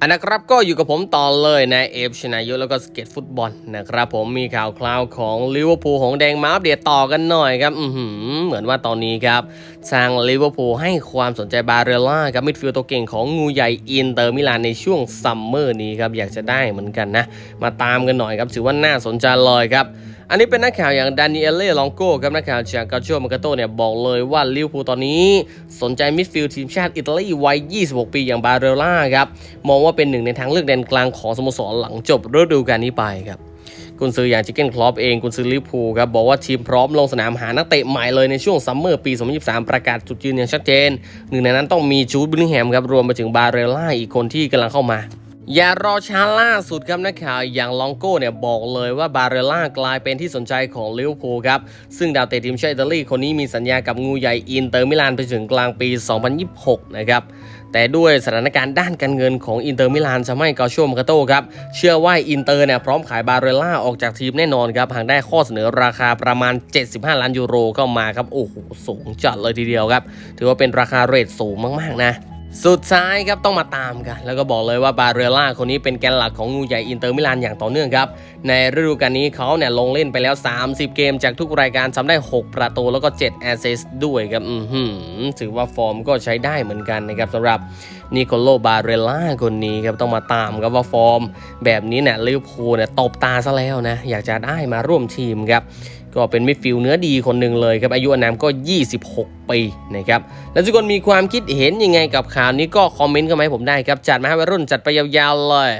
อันนะครับก็อยู่กับผมต่อเลยนะเอฟชนายุแล้วก็สเก็ตฟุตบอลนะครับผมมีข่าวคราวของลิเวอร์พูลของแดงมาอัปเดตต่อกันหน่อยครับอืเหมือนว่าตอนนี้ครับทางลิเวอร์พูลให้ความสนใจบาเรลล่ากับมิดฟิลด์ตัวเก่งของงูใหญ่อินเตอร์มิลานในช่วงซัมเมอร์นี้ครับอยากจะได้เหมือนกันนะ มาตามกันหน่อยครับถือว่าน่าสนใจเลยครับ อันนี้เป็นนักข่าวอย่างดานิเอเล่ลองโก้ครับนักข่าวจากกาโชมาเกโตเนี่ยบอกเลยว่าลิเวอร์พูลตอนนี้ สนใจมิดฟิลด์ทีมชาติอิตาลีวัย 26 ปีอย่างบาเรล่าครับมองว่าเป็นหนึ่งในทางเลือกแดนกลางของสโมสรหลังจบฤดูกาลนี้ไปครับกุนซืออย่างจิเก้นคลอปเองกุนซือลิพูครับบอกว่าทีมพร้อมลงสนามหานักเตะใหม่เลยในช่วงซัมเมอร์ปี 2023 ประกาศจุดยืนอย่างชัดเจน หนึ่งในนั้นต้องมีจูดบิลลิงแฮมครับรวมไปถึงบาเรล่าอีกคนที่กำลังเข้ามา อย่ารอช้าล่าสุดครับนักข่าวอย่างลองโก้เนี่ยบอกเลยว่าบาเรล่ากลายเป็นที่สนใจของลิเวอร์พูลครับซึ่งดาวเตะทีมชาติอิตาลีคนนี้มีสัญญากับงูใหญ่อินเตอร์มิลานไปถึงกลางปี 2026 นะครับแต่ด้วยสถานการณ์ด้านการเงินของอินเตอร์มิลานทำให้กาโชมากาโต้ครับเชื่อว่าอินเตอร์เนี่ยพร้อมขายบาเรลล่าออกจากทีมแน่นอนครับหากได้ข้อเสนอราคาประมาณ 75 ล้านยูโรเข้ามาครับโอ้โหสูงจัดเลยทีเดียวครับถือว่าเป็นราคาเรทสูงมากๆนะ สุดท้ายครับต้องมาตามกัน แล้วก็บอกเลยว่าบาเรล่าคนนี้เป็นแกนหลักของงูใหญ่อินเตอร์มิลานอย่างต่อเนื่องครับ ในฤดูกาลนี้เขาเนี่ยลงเล่นไปแล้ว 30 เกมจากทุกรายการทำได้ 6 ประตูแล้วก็ 7 แอสซิสต์ด้วยครับอือหือถือว่าฟอร์มก็ใช้ได้เหมือนกันนะครับสำหรับนิโคโลบาเรลล่าคนนี้ครับต้องมาตามครับว่าฟอร์ม แบบนี้เนี่ยลิเวอร์พูลเนี่ยตบตาซะแล้วนะอยากจะได้มาร่วมทีมครับก็เป็นมิดฟิลด์เนื้อดีคนหนึ่งเลยครับอายุอานามก็ 26 ปีนะครับแล้วทุกคนมีความคิดเห็นยังไงกับข่าวนี้ก็คอมเมนต์เข้ามาให้ผมได้ครับจัดมาให้วัยรุ่นจัดไปยาวๆเลย